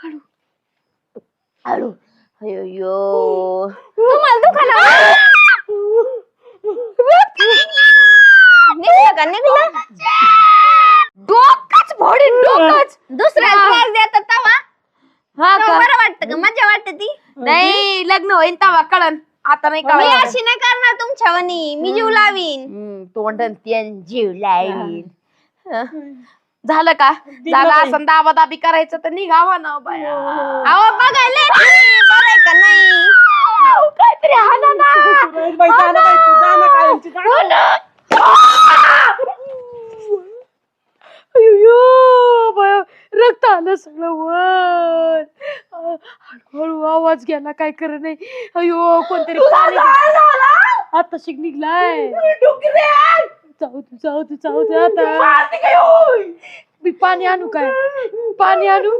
हळू. हळू. अयो तुम्हाला दुखायला निघलं का? निघलं? डोकच फोडी डोकच. दुसऱ्या हा. त्रास देतात तवा. हा का? बरं वाटतं का? मजा वाटते ती. नाही लग्न होईन तेव्हा कळन. आता नाही मी कळत अशी नाही करणार तुमच्यावानी. मी जीव लावीन. त्यान जीव लाईन. हं. झालं का? झालं असं दाबा दाबी करायचं तर निघावा ना बाया. अहो बघायला बरं आहे का नाही? आऊ, काहीतरी हाना ना. बाई जा ना बाई तू जा ना कायमची जा ना. अय्यो, बाया, रक्त आलं सगळं वर. अं, हळूहळू आवाज गेला काय कर नाही. अयो कोणतरी पाणी आता शिक निघलाय. जाऊ दे जाऊ दे जाऊ दे आता. मी पाणी आणू काय? पाणी आणू?